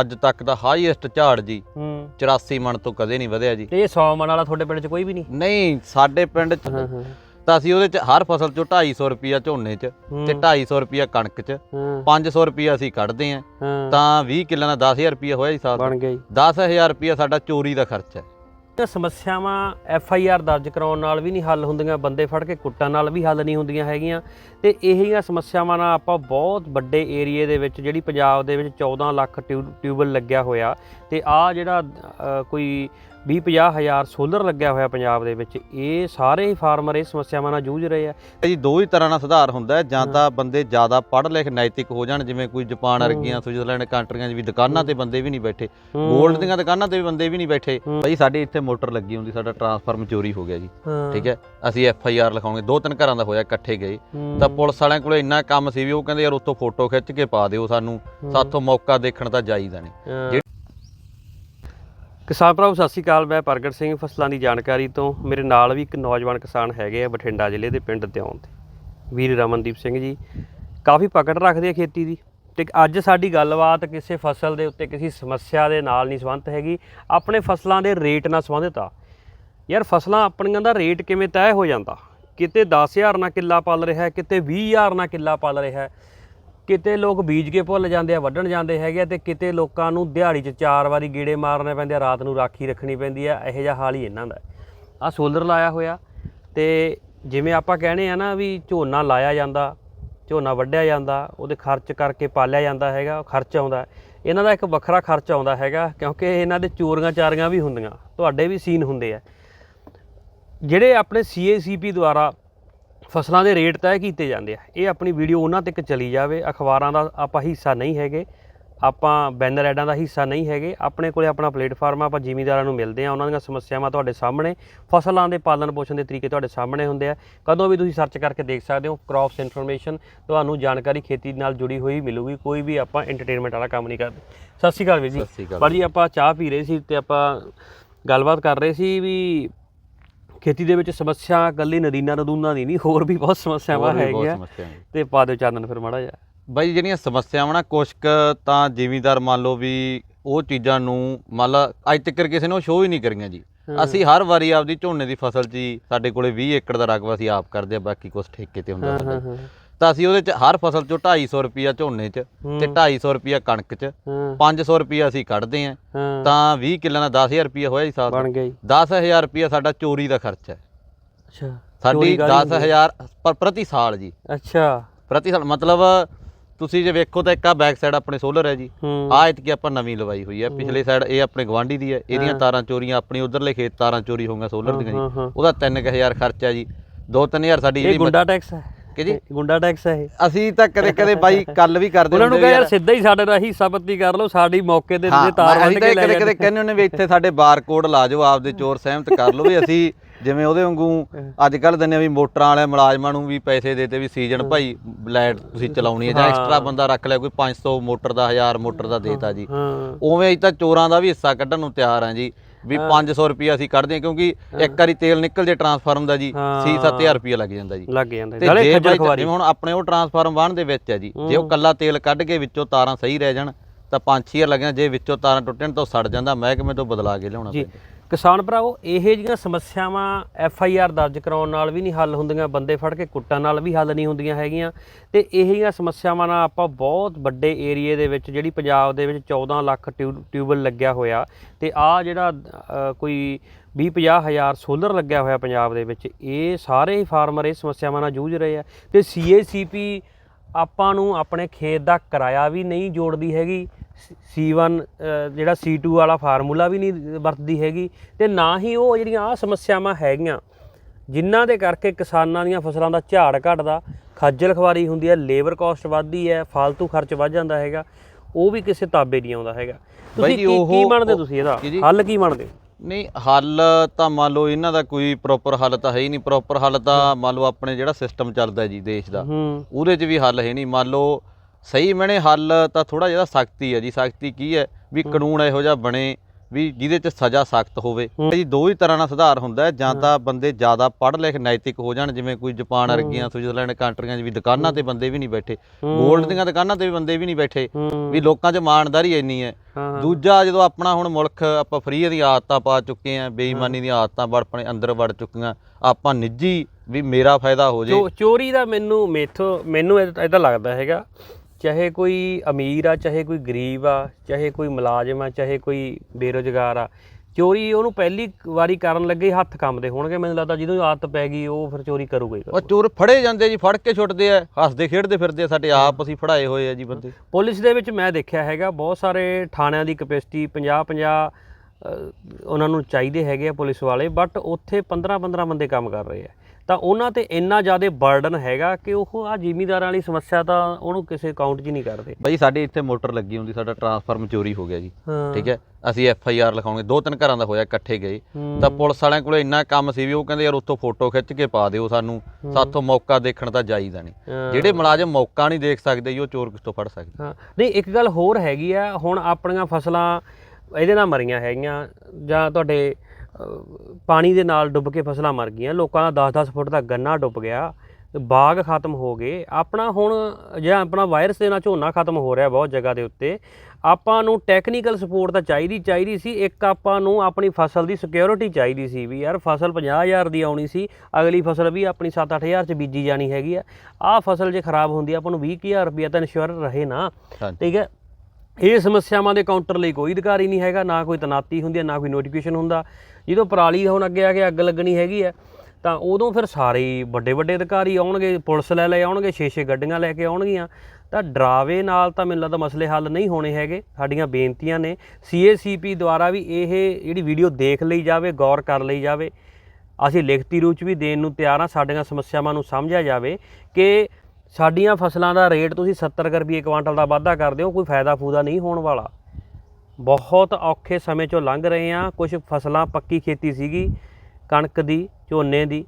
ਅੱਜ ਤੱਕ ਦਾ ਹਾਈਐਸਟ ਝਾੜ ਜੀ ਹੂੰ। 84 ਮਣ ਤੋਂ ਕਦੇ ਨਹੀਂ ਵਧਿਆ ਜੀ। ਤੇ ਇਹ 100 ਮਣ ਵਾਲਾ ਤੁਹਾਡੇ ਪਿੰਡ 'ਚ ਕੋਈ ਵੀ ਨਹੀਂ? ਨਹੀਂ ਸਾਡੇ ਪਿੰਡ ਚ ਹਾਂ ਤਾਂ ਅਸੀਂ ਉਹਦੇ ਚ ਹਰ ਫਸਲ ਚੋਂ 250 ਰੁਪਿਆ ਝੋਨੇ ਚ ਤੇ 250 ਰੁਪਿਆ ਕਣਕ ਚ ਹਾਂ। 500 ਰੁਪਿਆ ਅਸੀਂ ਕੱਢਦੇ ਆਂ। ਹਾਂ। ਤਾਂ 20 ਕਿੱਲਿਆਂ ਦਾ 10000 ਰੁਪਿਆ ਹੋਇਆ ਜੀ ਸਾਲ। ਬਣ ਗਿਆ ਜੀ। 10000 ਰੁਪਿਆ ਸਾਡਾ ਚੋਰੀ ਦਾ ਖਰਚਾ ਹੈ। ਇਹ ਸਮੱਸਿਆਵਾਂ ਐਫ ਆਈ ਆਰ ਦਰਜ ਕਰਾਉਣ ਨਾਲ ਵੀ ਨਹੀਂ ਹੱਲ ਹੁੰਦੀਆਂ, ਬੰਦੇ ਫੜ ਕੇ ਕੁੱਟਣ ਨਾਲ ਵੀ ਹੱਲ ਨਹੀਂ ਹੁੰਦੀਆਂ ਹੈਗੀਆਂ। ਤੇ ਇਹੀਆਂ ਸਮੱਸਿਆਵਾਂ ਨਾਲ ਆਪਾਂ ਬਹੁਤ ਵੱਡੇ ਏਰੀਏ ਦੇ ਵਿੱਚ, ਜਿਹੜੀ ਪੰਜਾਬ ਦੇ ਵਿੱਚ 14 ਲੱਖ ਟਿਊ- ਟਿਊਬਲ ਲੱਗਿਆ ਹੋਇਆ ਤੇ ਆ ਜਿਹੜਾ ਕੋਈ 20 50 ਹਜ਼ਾਰ ਸੋਲਰ ਲੱਗਿਆ ਹੋਇਆ ਪੰਜਾਬ ਦੇ ਵਿੱਚ। ਇਹ ਸਾਰੇ ਹੀ ਫਾਰਮਰ ਇਹ ਸਮੱਸਿਆਵਾਂ ਨਾਲ ਜੂਝ ਰਹੇ ਆ। ਜੀ ਦੋ ਹੀ ਤਰ੍ਹਾਂ ਨਾਲ ਸੁਧਾਰ ਹੁੰਦਾ ਹੈ। ਜਾਂ ਤਾਂ ਬੰਦੇ ਜ਼ਿਆਦਾ ਪੜ੍ਹ ਲਿਖ ਨੈਤਿਕ ਹੋ ਜਾਣ ਜਿਵੇਂ ਕੋਈ ਜਾਪਾਨ ਵਰਗੀਆਂ ਸਵਿਟਜ਼ਰਲੈਂਡ ਕੰਟਰੀਆਂ 'ਚ ਵੀ ਦੁਕਾਨਾਂ ਤੇ ਬੰਦੇ ਵੀ ਨਹੀਂ ਬੈਠੇ। ਗੋਲਡ ਦੀਆਂ ਦੁਕਾਨਾਂ ਤੇ ਵੀ ਬੰਦੇ ਵੀ ਨਹੀਂ ਬੈਠੇ। ਭਾਈ ਸਾਡੇ ਇੱਥੇ ਮੋਟਰ ਲੱਗੀ ਹੁੰਦੀ ਸਾਡਾ ਟਰਾਂਸਫਾਰਮ ਚੋਰੀ ਹੋ ਗਿਆ ਜੀ। ਠੀਕ ਹੈ? ਅਸੀਂ ਐਫ ਆਈ ਆਰ ਲਿਖਾਉਂਗੇ ਦੋ ਤਿੰਨ ਘਰਾਂ ਦਾ ਹੋਇਆ ਇਕੱਠੇ ਗਏ। ਤਾਂ ਪੁਲਿਸ ਵਾਲਿਆਂ ਕੋਲੇ ਇੰਨਾ ਕੰਮ ਸੀ ਵੀ ਉਹ ਕਹਿੰਦੇ ਯਾਰ ਉੱਥੋਂ ਫੋਟੋ ਖਿੱਚ ਕੇ ਪਾ ਦਿਓ ਸਾਨੂੰ। ਸਾਥੋਂ ਮੌਕਾ ਦੇਖਣ ਤਾਂ ਜਾਈਦਾ ਨਹੀਂ। ਕਿਸਾਨ ਭਰਾਓ ਸਤਿ ਸ਼੍ਰੀ ਅਕਾਲ। ਮੈਂ ਪ੍ਰਗਟ ਸਿੰਘ। ਫਸਲਾਂ ਦੀ ਜਾਣਕਾਰੀ ਤੋਂ ਮੇਰੇ ਨਾਲ ਵੀ ਇੱਕ ਨੌਜਵਾਨ ਕਿਸਾਨ ਹੈਗੇ ਆ ਬਠਿੰਡਾ ਜ਼ਿਲ੍ਹੇ ਦੇ ਪਿੰਡ ਦਿਉਣ ਤੇ। ਵੀਰ ਰਮਨਦੀਪ ਸਿੰਘ ਜੀ ਕਾਫੀ ਪਕੜ ਰੱਖਦੇ ਆ ਖੇਤੀ ਦੀ। ਤੇ ਅੱਜ ਸਾਡੀ ਗੱਲਬਾਤ ਕਿਸੇ ਫਸਲ ਦੇ ਉੱਤੇ ਕਿਸੇ ਸਮੱਸਿਆ ਦੇ ਨਾਲ ਨਹੀਂ ਸੰਬੰਧਿਤ ਹੈਗੀ। ਆਪਣੇ ਫਸਲਾਂ ਦੇ ਰੇਟ ਨਾਲ ਸੰਬੰਧਿਤ ਆ। ਯਾਰ ਫਸਲਾਂ ਆਪਣੀਆਂ ਦਾ ਰੇਟ ਕਿਵੇਂ ਤੈਅ ਹੋ ਜਾਂਦਾ? ਕਿਤੇ 10000 ਨਾਲ ਕਿੱਲਾ ਪਲ ਰਿਹਾ ਹੈ, ਕਿਤੇ 20000 ਨਾਲ ਕਿੱਲਾ ਪਲ ਰਿਹਾ। ਕਿਤੇ ਲੋਕ ਬੀਜ ਕੇ ਭੁੱਲ ਜਾਂਦੇ ਆ, ਵੱਢਣ ਜਾਂਦੇ ਹੈਗੇ ਆ ਤੇ ਕਿਤੇ ਲੋਕਾਂ ਨੂੰ ਦਿਹਾੜੀ 'ਚ ਚਾਰ ਵਾਰੀ ਗੇੜੇ ਮਾਰਨੇ ਪੈਂਦੇ ਆ, ਰਾਤ ਨੂੰ ਰਾਖੀ ਰੱਖਣੀ ਪੈਂਦੀ ਆ, ਇਹੋ ਜਿਹਾ ਹਾਲ ਹੀ ਇਹਨਾਂ ਦਾ ਆ ਸੋਲਰ ਲਾਇਆ ਹੋਇਆ ਤੇ ਜਿਵੇਂ ਆਪਾਂ ਕਹਿੰਦੇ ਆ ਨਾ ਵੀ ਝੋਨਾ ਲਾਇਆ ਜਾਂਦਾ, ਝੋਨਾ ਵੱਢਿਆ ਜਾਂਦਾ, ਉਹਦੇ ਖਰਚ ਕਰਕੇ ਪਾਲਿਆ ਜਾਂਦਾ ਹੈਗਾ ਖਰਚ ਆਉਂਦਾ ਇਹਨਾਂ ਦਾ ਇੱਕ ਵੱਖਰਾ ਖਰਚ ਆਉਂਦਾ ਹੈਗਾ, ਕਿਉਂਕਿ ਇਹਨਾਂ ਦੇ ਚੋਰੀਆਂ ਚਾਰੀਆਂ ਵੀ ਹੁੰਦੀਆਂ, ਤੁਹਾਡੇ ਵੀ ਸੀਨ ਹੁੰਦੇ ਆ। ਜਿਹੜੇ ਆਪਣੇ CACP ਦੁਆਰਾ ਫਸਲਾਂ ਦੇ ਰੇਟ ਤੈਅ ਕੀਤੇ ਜਾਂਦੇ ਆ। ਇਹ ਆਪਣੀ ਵੀਡੀਓ ਉਹਨਾਂ ਤੱਕ ਚਲੀ ਜਾਵੇ। ਅਖਬਾਰਾਂ ਦਾ ਆਪਾਂ ਹਿੱਸਾ ਨਹੀਂ ਹੈਗੇ। ਆਪਾਂ ਬੈਨਰ ਐਡਾਂ ਦਾ ਹਿੱਸਾ ਨਹੀਂ ਹੈਗੇ। ਆਪਣੇ ਕੋਲੇ ਆਪਣਾ ਪਲੇਟਫਾਰਮ ਆ ਆਪਾਂ ਜ਼ਿਮੀਂਦਾਰਾਂ ਨੂੰ ਮਿਲਦੇ ਆ। ਉਹਨਾਂ ਦੀਆਂ ਸਮੱਸਿਆਵਾਂ ਤੁਹਾਡੇ ਸਾਹਮਣੇ ਫਸਲਾਂ ਦੇ ਪਾਲਣ ਪੋਸ਼ਣ ਦੇ ਤਰੀਕੇ ਤੁਹਾਡੇ ਸਾਹਮਣੇ ਹੁੰਦੇ ਆ। ਕਦੋਂ ਵੀ ਤੁਸੀਂ ਸਰਚ ਕਰਕੇ ਦੇਖ ਸਕਦੇ ਹੋ। ਕ੍ਰੌਪਸ ਇਨਫੋਰਮੇਸ਼ਨ ਤੁਹਾਨੂੰ ਜਾਣਕਾਰੀ ਖੇਤੀ ਨਾਲ ਜੁੜੀ ਹੋਈ ਮਿਲੂਗੀ। ਕੋਈ ਵੀ ਆਪਾਂ ਐਂਟਰਟੇਨਮੈਂਟ ਵਾਲਾ ਕੰਮ ਨਹੀਂ ਕਰਦੇ। ਸਤਿ ਸ਼੍ਰੀ ਅਕਾਲ ਵੀਰ ਜੀ। ਸਤਿ ਸ਼੍ਰੀ ਅਕਾਲ ਪਰ ਜੀ। ਆਪਾਂ ਚਾਹ ਪੀ ਰਹੇ ਸੀ ਤੇ ਆਪਾਂ ਗੱਲਬਾਤ ਕਰ ਰਹੇ ਸੀ ਵੀ ਖੇਤੀ ਦੇ ਵਿੱਚ ਸਮੱਸਿਆ ਇਕੱਲੀ ਨਦੀਨਾਂ ਨਦੂਨਾਂ ਦੀ ਨਹੀਂ ਹੋਰ ਵੀ ਬਹੁਤ ਸਮੱਸਿਆਵਾਂ ਹੋਰ ਵੀ ਬਹੁਤ ਹੈਗੀਆਂ। ਸਮੱਸਿਆਵਾਂ ਨੇ। ਤੇ ਪਾ ਦਿਓ ਚਾਨਣ ਫਿਰ ਮਾੜਾ ਜਿਹਾ। ਬਾਈ ਜਿਹੜੀਆਂ ਸਮੱਸਿਆਵਾਂ ਨਾ ਕੁਛ ਕੁ ਤਾਂ ਜ਼ਿਮੀਂਦਾਰ ਮੰਨ ਲਓ ਵੀ ਉਹ ਚੀਜ਼ਾਂ ਨੂੰ ਮੰਨ ਲਾ ਅੱਜ ਤੱਕ ਕਿਸੇ ਨੇ ਸ਼ੋਅ ਹੀ ਨਹੀਂ ਕਰੀਆਂ ਜੀ। ਅਸੀਂ ਹਰ ਵਾਰੀ ਆਪਦੀ ਝੋਨੇ ਦੀ ਫਸਲ 'ਚ ਹੀ ਸਾਡੇ ਕੋਲੇ 20 ਏਕੜ ਦਾ ਰਕਬਾ ਅਸੀਂ ਆਪ ਕਰਦੇ ਆ ਬਾਕੀ ਕੁਛ ਠੇਕੇ ਤੇ ਹੁੰਦਾ ਸਾਡਾ। ਹਾਂ। ਤਾਂ ਅਸੀਂ ਉਹਦੇ 'ਚ ਹਰ ਫਸਲ 'ਚੋਂ 250 ਰੁਪਿਆ ਝੋਨੇ 'ਚ ਤੇ 250 ਰੁਪਿਆ ਕਣਕ 'ਚ। ਹਾਂ। 500 ਰੁਪਿਆ ਅਸੀਂ ਕੱਢਦੇ ਆ। ਤਾਂ 20 ਕਿੱਲਿਆਂ ਦਾ 10000 ਰੁਪਿਆ ਹੋਇਆ ਜੀ ਸਾਲ ਬਣ ਗਿਆ ਜੀ। 10000 ਰੁਪਿਆ ਸਾਡਾ ਚੋਰੀ ਦਾ ਖਰਚਾ ਹੈ। ਅੱਛਾ ਸਾਡੀ ਚੋਰੀ ਕਾਹਦੀ ਹੁੰਦੀ? 10000 ਪਰ ਪ੍ਰਤੀ ਸਾਲ ਜੀ। ਅੱਛਾ। ਪ੍ਰਤੀ ਸਾਲ ਮਤਲਬ ਤੁਸੀਂ ਜੇ ਵੇਖੋ ਤਾਂ ਇੱਕ ਆ ਬੈਕ ਸਾਈਡ ਆਪਣੇ ਸੋਲਰ ਹੈ ਜੀ। ਆ ਇਤਕੀ ਆਪਾਂ ਨਵੀਂ ਲਵਾਈ ਹੋਈ ਹੈ। ਪਿਛਲੇ ਸਾਈਡ ਇਹ ਆਪਣੇ ਗਵਾਂਢੀ ਦੀ ਹੈ। ਇਹਦੀਆਂ ਤਾਰਾਂ ਚੋਰੀਆਂ ਆਪਣੀ ਉਧਰਲੇ ਖੇਤ ਤਾਰਾਂ ਚੋਰੀ ਹੋਈਆਂ ਸੋਲਰ ਦੀਆਂ ਜੀ। ਉਹਦਾ 3000 ਖਰਚਾ ਜੀ। 2-3000 ਸਾਡੀ ਇਹ ਜਿਹੜੀ ਗੁੰਡਾ ਟੈਕਸ ਹੈ। ਕਿ ਜੀ? ਗੁੰਡਾ ਟੈਕਸ ਹੈ ਇਹ। ਅਸੀਂ ਤਾਂ ਕਦੇ ਕਦੇ ਬਾਈ ਕੱਲ ਵੀ ਕਰਦੇ ਉਹਨਾਂ ਨੂੰ ਹੁੰਦੇ ਕਹੇ ਵੀ ਯਾਰ ਸਿੱਧਾ ਹੀ ਸਾਡੇ ਨਾਲ ਹਿੱਸਾ ਪੱਤੀ ਕਰ ਲਓ ਸਾਡੀ ਮੌਕੇ ਹਾਂ ਦੇ ਤਾਰ ਅਸੀਂ ਵੱਢ ਤਾਂ ਕੇ ਲੈ ਕਦੇ ਕਦੇ ਜਾਂਦੇ ਕਹਿੰਦੇ ਹੁੰਦੇ ਵੀ ਇੱਥੇ ਸਾਡੇ ਬਾਰਕੋਡ ਲਾ ਜਾਓ ਆਪਦੇ ਚੋਰ ਸਹਿਮਤ ਕਰ ਲਓ ਵੀ ਅਸੀਂ ਜਿਵੇਂ ਉਹਦੇ ਵਾਂਗੂ ਅੱਜ ਕੱਲ ਆ ਵੀ ਮੋਟਰਾਂ ਵਾਲੇ ਮੁਲਾਜ਼ਮਾਂ ਨੂੰ ਵੀ ਪੈਸੇ ਦੇਤੇ ਵੀ ਸੀਜ਼ਨ ਭਾਈ ਲਾਈਟ ਤੁਸੀਂ ਚਲਾਉਣੀ ਹੈ ਜਾਂ ਐਕਸਟਰਾ ਬੰਦਾ ਰੱਖ ਲਿਆ ਕੋਈ 500 ਮੋਟਰ ਦਾ 1000 ਮੋਟਰ ਦਾ ਦੇਤਾ ਜੀ। ਹਾਂ। ਉਵੇਂ ਅਸੀਂ ਤਾਂ ਚੋਰਾਂ ਦਾ ਵੀ ਹਿੱਸਾ ਕੱਢਣ ਨੂੰ ਤਿਆਰ ਆ ਜੀ। ਵੀ 500 ਰੁਪਿਆ ਅਸੀਂ ਕੱਢਦੇ ਹਾਂ ਕਿਉਂਕਿ ਇੱਕ ਵਾਰੀ ਤੇਲ ਨਿਕਲ ਜੇ ਟਰਾਂਸਫਾਰਮ ਦਾ ਜੀ 6-7000 ਰੁਪਿਆ ਲੱਗ ਜਾਂਦਾ ਜੀ। ਲੱਗ ਜਾਂਦਾ ਨਾਲੇ ਜੇ ਖੱਜਲ ਖਵਾਰੀ ਜਿਵੇਂ ਹੁਣ ਆਪਣੇ ਉਹ ਟਰਾਂਸਫਾਰਮ ਵਾਹਣ ਦੇ ਵਿੱਚ ਹੈ ਜੀ ਜੇ ਉਹ ਕੱਲਾ ਤੇਲ ਕੱਢ ਕੇ ਵਿੱਚੋਂ ਤਾਰਾਂ ਸਹੀ ਰਹਿ ਜਾਣ ਤਾਂ 5-6 ਲੱਗਣਾ ਜੇ ਵਿੱਚੋਂ ਤਾਰਾਂ ਟੁੱਟਣ ਤਾਂ ਸੜ ਜਾਂਦਾ ਮਹਿਕਮੇ ਤੋਂ ਬਦਲਾ ਕੇ ਲਿਆਉਣਾ ਜੀ। ਪੈਂਦਾ। ਕਿਸਾਨ ਭਰਾਵੋ ਇਹ ਜੀਆਂ ਸਮੱਸਿਆਵਾਂ ਐਫ ਆਈ ਆਰ ਦਰਜ ਕਰਾਉਣ ਨਾਲ ਵੀ ਨਹੀਂ ਹੱਲ ਹੁੰਦੀਆਂ ਬੰਦੇ ਫੜ ਕੇ ਕੁੱਟਣ ਨਾਲ ਵੀ ਹੱਲ ਨਹੀਂ ਹੁੰਦੀਆਂ ਹੈਗੀਆਂ ਤੇ ਇਹ ਜੀਆਂ ਸਮੱਸਿਆਵਾਂ ਨਾਲ ਆਪਾਂ ਬਹੁਤ ਵੱਡੇ ਏਰੀਏ ਦੇ ਵਿੱਚ ਜਿਹੜੀ ਪੰਜਾਬ ਦੇ ਵਿੱਚ 14 ਲੱਖ ਟਿਊ- ਟਿਊਬਲ ਲੱਗਿਆ ਹੋਇਆ ਤੇ ਆ ਜਿਹੜਾ ਕੋਈ 20 50 ਹਜ਼ਾਰ ਸੋਲਰ ਲੱਗਿਆ ਹੋਇਆ ਪੰਜਾਬ ਦੇ ਵਿੱਚ ਇਹ ਸਾਰੇ ਹੀ ਫਾਰਮਰ ਇਹ ਸਮੱਸਿਆਵਾਂ ਨਾਲ ਜੂਝ ਰਹੇ ਆ। ਤੇ ਸੀਏਸੀਪੀ ਆਪਾਂ ਨੂੰ ਆਪਣੇ ਖੇਤ ਦਾ ਕਿਰਾਇਆ ਵੀ ਨਹੀਂ ਜੋੜਦੀ ਹੈਗੀ C1 ਜਿਹੜਾ C2 ਵਾਲਾ ਫਾਰਮੂਲਾ ਵੀ ਨਹੀਂ ਵਰਤਦੀ ਹੈਗੀ ਤੇ ਨਾ ਹੀ ਉਹ ਜਿਹੜੀਆਂ ਆ ਸਮੱਸਿਆਵਾਂ ਹੈਗੀਆਂ ਜਿਨ੍ਹਾਂ ਦੇ ਕਰਕੇ ਕਿਸਾਨਾਂ ਦੀਆਂ ਫਸਲਾਂ ਦਾ ਝਾੜ ਘਟਦਾ ਖੱਜਲ ਖਵਾਰੀ ਹੁੰਦੀ ਹੈ ਲੇਬਰ ਕਾਸਟ ਵੱਧਦੀ ਹੈ ਫालतू ਖਰਚ ਵੱਧ ਜਾਂਦਾ ਹੈਗਾ ਉਹ ਵੀ ਕਿਸੇ ਤਾਬੇ ਨਹੀਂ ਆਉਂਦਾ ਹੈਗਾ ਤੁਸੀਂ ਕੀ ਮੰਨਦੇ ਤੁਸੀਂ ਇਹਦਾ? ਹੱਲ ਕੀ ਮੰਨਦੇ? ਨਹੀਂ ਹੱਲ ਤਾਂ ਮੰਨ ਲਓ ਇਹਨਾਂ ਦਾ ਕੋਈ ਪ੍ਰੋਪਰ ਹੱਲ ਤਾਂ ਹੈ ਹੀ ਨਹੀਂ। ਪ੍ਰੋਪਰ ਹੱਲ ਤਾਂ ਮੰਨ ਲਓ ਆਪਣੇ ਜਿਹੜਾ ਸਿਸਟਮ ਚੱਲਦਾ ਜੀ ਦੇਸ਼ ਦਾ। ਹੂੰ। ਉਹਦੇ 'ਚ ਵੀ ਹੱਲ ਹੈ ਨਹੀਂ। ਮੰਨ ਲਓ ਸਹੀ ਮੈਨੇ ਹੱਲ ਤਾਂ ਥੋੜਾ ਜਿਹਾ ਸਖਤੀ ਹੈ ਜੀ। ਸਖਤੀ ਕੀ ਹੈ? ਵੀ ਕਾਨੂੰਨ ਇਹੋ ਜਿਹਾ ਬਣੇ। ਵੀ ਜਿਹਦੇ 'ਚ ਸਜ਼ਾ ਸਖਤ ਹੋਵੇ। ਜੀ ਦੋ ਹੀ ਤਰ੍ਹਾਂ ਨਾਲ ਸੁਧਾਰ ਹੁੰਦਾ ਜਾਂ ਤਾਂ ਬੰਦੇ ਜ਼ਿਆਦਾ ਪੜ੍ਹ ਲਿਖ ਨੈਤਿਕ ਹੋ ਜਾਣ ਜਿਵੇਂ ਕੋਈ ਜਾਪਾਨ ਵਰਗੀਆਂ ਸਵਿਟਜ਼ਰਲੈਂਡ ਕੰਟਰੀਆਂ 'ਚ ਵੀ ਦੁਕਾਨਾਂ ਤੇ ਬੰਦੇ ਵੀ ਨਹੀਂ ਬੈਠੇ। ਗੋਲਡ ਦੀਆਂ ਦੁਕਾਨਾਂ ਤੇ ਵੀ ਬੰਦੇ ਵੀ ਨਹੀਂ ਬੈਠੇ। ਵੀ ਲੋਕਾਂ 'ਚ ਇਮਾਨਦਾਰੀ ਇੰਨੀ ਹੈ। ਦੂਜਾ ਜਦੋਂ ਆਪਣਾ ਹੁਣ ਮੁਲਕ ਆਪਾਂ ਫਰੀ ਦੀ ਆਦਤਾਂ ਪਾ ਚੁੱਕੇ ਆ ਬੇਈਮਾਨੀ ਦੀਆਂ ਆਦਤਾਂ ਵੜ ਆਪਣੇ ਅੰਦਰ ਵੜ ਚੁੱਕੀਆਂ ਆਪਾਂ ਨਿੱਜੀ ਵੀ ਮੇਰਾ ਫਾਇਦਾ ਹੋ ਜੇ। ਚੋਰੀ ਦਾ ਮੈਨੂੰ ਮੇਥੋਂ ਮੈਨੂੰ ਇਦਾਂ ਲੱਗਦਾ ਹੈਗਾ ਚਾਹੇ ਕੋਈ ਅਮੀਰ ਆ ਚਾਹੇ ਕੋਈ ਗਰੀਬ ਆ ਚਾਹੇ ਕੋਈ ਮੁਲਾਜ਼ਮ ਆ ਚਾਹੇ ਕੋਈ ਬੇਰੋਜ਼ਗਾਰ ਆ ਚੋਰੀ ਉਹਨੂੰ ਪਹਿਲੀ ਵਾਰੀ ਕਰਨ ਲੱਗੇ ਹੱਥ ਕੰਮਦੇ ਹੋਣਗੇ। ਮੈਨੂੰ ਲੱਗਦਾ ਜਦੋਂ ਆਦਤ ਪੈ ਗਈ ਉਹ ਫਿਰ ਚੋਰੀ ਕਰੂਗਾ ਹੀ ਉਹ ਕਰੂਗਾ। ਚੋਰ ਫੜੇ ਜਾਂਦੇ ਜੀ ਫੜ ਕੇ ਛੁੱਟਦੇ ਆ ਹੱਸਦੇ ਖੇਡਦੇ ਫਿਰਦੇ ਆ ਸਾਡੇ ਆਪ ਅਸੀਂ ਫੜਾਏ ਹੋਏ ਆ ਜੀ ਬੰਦੇ। ਪੁਲਿਸ ਦੇ ਵਿੱਚ ਮੈਂ ਦੇਖਿਆ ਹੈਗਾ ਬਹੁਤ ਸਾਰੇ ਥਾਣਿਆਂ ਦੀ ਕਪੈਸਿਟੀ 50 50 ਉਹਨਾਂ ਨੂੰ ਚਾਹੀਦੇ ਹੈਗੇ ਆ ਪੁਲਿਸ ਵਾਲੇ ਬਟ ਉੱਥੇ 15 15 ਬੰਦੇ ਕੰਮ ਕਰ ਰਹੇ ਆ। ਤਾਂ ਉਹਨਾਂ ਤੇ ਇੰਨਾ ਜ਼ਿਆਦਾ ਬਰਡਨ ਹੈਗਾ ਕਿ ਉਹ ਆ ਜ਼ਿਮੀਦਾਰਾਂ ਵਾਲੀ ਸਮੱਸਿਆ ਤਾਂ ਉਹਨੂੰ ਕਿਸੇ ਅਕਾਊਂਟ 'ਚ ਹੀ ਨਹੀਂ ਕਰਦੇ। ਬਾਈ ਸਾਡੇ ਇੱਥੇ ਮੋਟਰ ਲੱਗੀ ਹੁੰਦੀ ਸਾਡਾ ਟਰਾਂਸਫਾਰਮ ਚੋਰੀ ਹੋ ਗਿਆ ਜੀ। ਠੀਕ ਹੈ? ਅਸੀਂ ਐਫ ਆਈ ਆਰ ਲਿਖਾਉਂਗੇ ਦੋ ਤਿੰਨ ਘਰਾਂ ਦਾ ਹੋਇਆ ਇਕੱਠੇ ਗਏ। ਤਾਂ ਪੁਲਿਸ ਵਾਲਿਆਂ ਕੋਲੇ ਇੰਨਾ ਕੰਮ ਸੀ ਵੀ ਉਹ ਕਹਿੰਦੇ ਯਾਰ ਉੱਥੋਂ ਫੋਟੋ ਖਿੱਚ ਕੇ ਪਾ ਦਿਓ ਸਾਨੂੰ। ਸਾਥੋਂ ਮੌਕਾ ਦੇਖਣ ਤਾਂ ਜਾਈਦਾ ਨਹੀਂ। ਜਿਹੜੇ ਮੁਲਾਜ਼ਮ ਮੌਕਾ ਨਹੀਂ ਦੇਖ ਸਕਦੇ ਜੀ ਉਹ ਚੋਰ ਕਿੱਥੋਂ ਫੜ ਸਕਦੇ? ਹਾਂ। ਨਹੀਂ ਇੱਕ ਗੱਲ ਹੋਰ ਹੈਗੀ ਆ ਹੁਣ ਆਪਣੀਆਂ ਫਸਲਾਂ ਇਹਦੇ ਨਾਲ ਮਰੀਆਂ ਹੈਗੀਆਂ ਜਾਂ ਤੁਹਾਡੇ ਪਾਣੀ ਦੇ ਨਾਲ ਡੁੱਬ ਕੇ ਫਸਲਾਂ ਮਰ ਗਈਆਂ। ਲੋਕਾਂ ਦਾ 10-10 ਫੁੱਟ ਦਾ ਗੰਨਾ ਡੁੱਬ ਗਿਆ। ਬਾਗ ਖਤਮ ਹੋ ਗਏ। ਆਪਣਾ ਹੁਣ ਜਿਹੜਾ ਆਪਣਾ ਵਾਇਰਸ ਦੇ ਨਾਲ ਝੋਨਾ ਖਤਮ ਹੋ ਰਿਹਾ ਬਹੁਤ ਜਗ੍ਹਾ ਦੇ ਉੱਤੇ। ਆਪਾਂ ਨੂੰ ਟੈਕਨੀਕਲ ਸਪੋਰਟ ਤਾਂ ਚਾਹੀਦੀ ਚਾਹੀਦੀ ਸੀ। ਇੱਕ ਆਪਾਂ ਨੂੰ ਆਪਣੀ ਫਸਲ ਦੀ ਸਿਕਿਉਰਿਟੀ ਚਾਹੀਦੀ ਸੀ ਵੀ ਯਾਰ ਫਸਲ 50000 ਦੀ ਆਉਣੀ ਸੀ। ਅਗਲੀ ਫਸਲ ਵੀ ਆਪਣੀ 7-8000 ਚ ਬੀਜੀ ਜਾਣੀ ਹੈਗੀ ਆ। ਆਹ ਫਸਲ ਜੇ ਖਰਾਬ ਹੁੰਦੀ ਆਪਾਂ ਨੂੰ 20000 ਰੁਪਏ ਤਾਂ ਇਨਸ਼ੋਰ ਰਹੇ ਨਾ। ਠੀਕ ਹੈ? ਇਹ ਸਮੱਸਿਆਵਾਂ ਦੇ ਕਾਊਂਟਰ ਲਈ ਕੋਈ ਅਧਿਕਾਰੀ ਨਹੀਂ ਹੈਗਾ। ਨਾ ਕੋਈ ਤਨਾਤੀ ਹੁੰਦੀ ਹੈ ਨਾ ਕੋਈ ਨੋਟੀਫਿਕੇਸ਼ਨ ਹੁੰਦਾ। ਜਦੋਂ ਪਰਾਲੀ ਹੁਣ ਅੱਗੇ ਆ ਕੇ ਅੱਗ ਲੱਗਣੀ ਹੈਗੀ ਹੈ ਤਾਂ ਉਦੋਂ ਫਿਰ ਸਾਰੇ ਵੱਡੇ ਵੱਡੇ ਅਧਿਕਾਰੀ ਆਉਣਗੇ, ਪੁਲਿਸ ਲੈ ਲੈ ਆਉਣਗੇ 6-6 ਗੱਡੀਆਂ ਲੈ ਕੇ ਆਉਣਗੀਆਂ। ਤਾਂ ਡਰਾਵੇ ਨਾਲ ਤਾਂ ਮੈਨੂੰ ਲੱਗਦਾ ਮਸਲੇ ਹੱਲ ਨਹੀਂ ਹੋਣੇ ਹੈਗੇ, ਸਾਡੀਆਂ ਬੇਨਤੀਆਂ ਨੇ। ਸੀਏਸੀਪੀ ਦੁਆਰਾ ਵੀ ਇਹ ਜਿਹੜੀ ਵੀਡੀਓ ਦੇਖ ਲਈ ਜਾਵੇ, ਗੌਰ ਕਰ ਲਈ ਜਾਵੇ, ਅਸੀਂ ਲਿਖਤੀ ਰੂਪ ਚ ਵੀ ਦੇਣ ਨੂੰ ਤਿਆਰ ਹਾਂ, ਸਾਡੀਆਂ ਸਮੱਸਿਆਵਾਂ ਨੂੰ ਸਮਝਿਆ ਜਾਵੇ ਕਿ ਸਾਡੀਆਂ ਫਸਲਾਂ ਦਾ ਰੇਟ ਤੁਸੀਂ 70 ਕੁ ਰੁਪਏ ਕੁਆਂਟਲ ਦਾ ਵਾਧਾ ਕਰਦੇ ਹੋ, ਕੋਈ ਫਾਇਦਾ ਫੂਦਾ ਨਹੀਂ ਹੋਣ ਵਾਲਾ। ਬਹੁਤ ਔਖੇ ਸਮੇਂ ਚੋਂ ਲੰਘ ਰਹੇ ਆ ਕੁਝ ਫਸਲਾਂ ਪੱਕੀ ਖੇਤੀ ਸੀਗੀ ਕਣਕ ਦੀ ਝੋਨੇ ਦੀ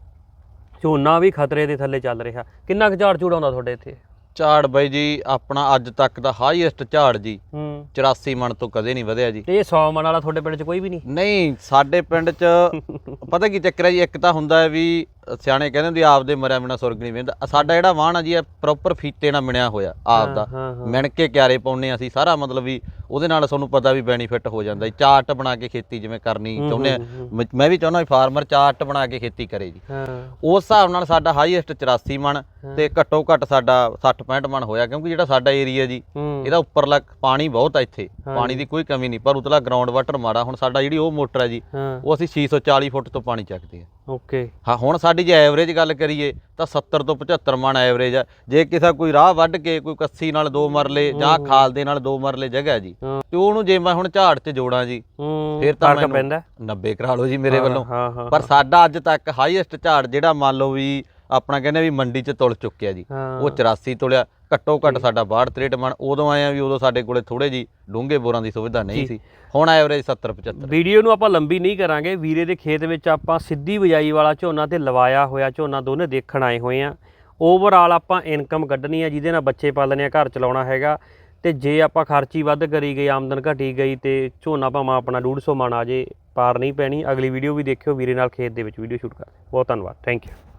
ਝੋਨਾ ਵੀ ਖਤਰੇ ਦੇ ਥੱਲੇ ਚੱਲ ਰਿਹਾ। ਕਿੰਨਾ ਕੁ ਝਾੜ ਝੂੜ ਆਉਂਦਾ ਤੁਹਾਡੇ ਇੱਥੇ? ਝਾੜ ਬਾਈ ਜੀ ਆਪਣਾ ਅੱਜ ਤੱਕ ਦਾ ਹਾਈਐਸਟ ਝਾੜ ਜੀ। ਹੂੰ। 84 ਮਣ ਤੋਂ ਕਦੇ ਨਹੀਂ ਵਧਿਆ ਜੀ। ਤੇ ਇਹ 100 ਮਣ ਵਾਲਾ ਤੁਹਾਡੇ ਪਿੰਡ 'ਚ ਕੋਈ ਵੀ ਨਹੀਂ? ਨਹੀਂ ਸਾਡੇ ਪਿੰਡ 'ਚ ਪਤਾ ਕੀ ਚੱਕਰ ਹੈ ਜੀ ਇੱਕ ਤਾਂ ਹੁੰਦਾ ਹੈ ਵੀ ਸਿਆਣੇ ਕਹਿੰਦੇ ਹੁੰਦੇ ਆਪਦੇ ਮਰਿਆ ਬਿਨਾ ਸੁਰਗ ਨਹੀਂ ਵੇਂਦਾ ਸਾਡਾ ਜਿਹੜਾ ਵਾਹਣ ਆ ਜੀ ਇਹ ਪ੍ਰੋਪਰ ਫੀਤੇ ਨਾਲ ਮਿਣਿਆ ਹੋਇਆ ਆਪ ਦਾ। ਹਾਂ ਹਾਂ। ਮਿਣ ਕੇ ਕਿਆਰੇ ਪਾਉਨੇ ਅਸੀਂ ਸਾਰਾ ਮਤਲਬ ਵੀ ਉਹਦੇ ਨਾਲ ਤੁਹਾਨੂੰ ਪਤਾ ਵੀ ਬੈਨੀਫਿਟ ਹੋ ਜਾਂਦਾ ਜੀ। ਚਾਰਟ ਬਣਾ ਕੇ ਖੇਤੀ ਜਿਵੇਂ ਕਰਨੀ ਚਾਹੁੰਦੇ ਆ। ਮ- ਮੈਂ ਵੀ ਚਾਹੁੰਦਾ ਵੀ ਫਾਰਮਰ ਚਾਰਟ ਬਣਾ ਕੇ ਖੇਤੀ ਕਰੇ ਜੀ। ਹਾਂ। ਉਸ ਹਿਸਾਬ ਨਾਲ ਸਾਡਾ ਹਾਈਐਸਟ 84 ਮਣ ਤੇ ਘੱਟੋ ਘੱਟ ਸਾਡਾ 60 65 ਮਣ ਹੋਇਆ ਕਿਉਂਕਿ ਜਿਹੜਾ ਸਾਡਾ ਏਰੀਆ ਜੀ ਹੂੰ। ਇਹਦਾ ਉੱਪਰਲਾ ਪਾਣੀ ਬਹੁਤ ਆ ਇੱਥੇ। ਪਾਣੀ ਦੀ ਕੋਈ ਕਮੀ ਨਹੀਂ ਪਰ ਉਤਲਾ ਗਰਾਊਂਡ ਵਾਟਰ ਮਾੜਾ ਹੁਣ ਸਾਡਾ ਜਿਹੜੀ ਉਹ ਮੋਟਰ ਹੈ ਜੀ ਹਾਂ। ਉਹ ਅਸੀਂ 640 ਫੁੱਟ ਤੋਂ ਪਾਣੀ ਚੱਕਦੇ ਆ। ਓਕੇ। ਹਾਂ ਹੁਣ ਸਾਡੀ ਜੇ ਐਵਰੇਜ ਗੱਲ ਕਰੀਏ ਤਾਂ 70 ਤੋਂ 75 ਮਣ ਐਵਰੇਜ ਆ। ਜੇ ਕਿਸੇ ਕੋਈ ਰਾਹ ਵੱਢ ਕੇ ਕੋਈ ਕੱਸੀ ਨਾਲ ਦੋ ਮਰਲੇ ਜਾਂ ਖਾਲ ਦੇ ਨਾਲ ਦੋ ਮਰਲੇ ਜਗ੍ਹਾ ਜੀ। ਤੇ ਉਹਨੂੰ ਜੇ ਮੈਂ ਹੁਣ ਝਾੜ 'ਚ ਜੋੜਾਂ ਜੀ ਫਿਰ ਤਾਂ ਮੈਨੂੰ ਪੈਂਦਾ। 90 ਕਰਾ ਲਓ ਜੀ ਮੇਰੇ ਵੱਲੋਂ। ਪਰ ਸਾਡਾ ਅੱਜ ਤੱਕ ਹਾਈਐਸਟ ਝਾੜ ਜਿਹੜਾ ਮੰਨ ਲਓ ਵੀ ਆਪਣਾ ਕਹਿੰਦੇ ਵੀ ਮੰਡੀ 'ਚ ਤੁਲ ਚੁੱਕਿਆ ਜੀ ਉਹ 84 ਤੁਲਿਆ। ਘੱਟੋ ਘੱਟ ਸਾਡਾ 62 63 ਮਣ ਉਦੋਂ ਆਏ ਆ ਵੀ ਉਦੋਂ ਸਾਡੇ ਕੋਲੇ ਥੋੜੇ ਜੀ ਡੂੰਘੇ ਬੋਰਾਂ ਦੀ ਸੁਵਿਧਾ ਨਹੀਂ ਸੀ। ਹੁਣ ਐਵਰੇਜ 70 75 ਵੀਡੀਓ ਨੂੰ ਆਪਾਂ ਲੰਬੀ ਨਹੀਂ ਕਰਾਂਗੇ। ਵੀਰੇ ਦੇ ਖੇਤ ਵਿੱਚ ਆਪਾਂ ਸਿੱਧੀ ਬਿਜਾਈ ਵਾਲਾ ਝੋਨਾ ਤੇ ਲਵਾਇਆ ਹੋਇਆ ਝੋਨਾ ਦੋਨੇ ਦੇਖਣ ਆਏ ਹੋਏ ਆ। ਓਵਰਆਲ ਆਪਾਂ ਇਨਕਮ ਕੱਢਣੀ ਆ ਜਿਹਦੇ ਨਾਲ ਬੱਚੇ ਪਾਲਣੇ ਆ ਘਰ ਚਲਾਉਣਾ ਹੈਗਾ। ਤੇ ਜੇ ਆਪਾਂ ਖਰਚੀ ਵੱਧ ਕਰੀ ਗਈ ਆਮਦਨ ਘਟੀ ਗਈ ਤੇ ਝੋਨਾ ਭਾਵੇਂ ਆਪਣਾ 150 ਮਣ ਆ ਜੇ ਪਾਰ ਨਹੀਂ ਪੈਣੀ। ਅਗਲੀ ਵੀਡੀਓ ਵੀ ਦੇਖਿਓ ਵੀਰੇ ਨਾਲ ਖੇਤ ਦੇ ਵਿੱਚ ਵੀਡੀਓ ਸ਼ੂਟ ਕਰ ਬਹੁਤ ਧੰਨਵਾਦ। Thank you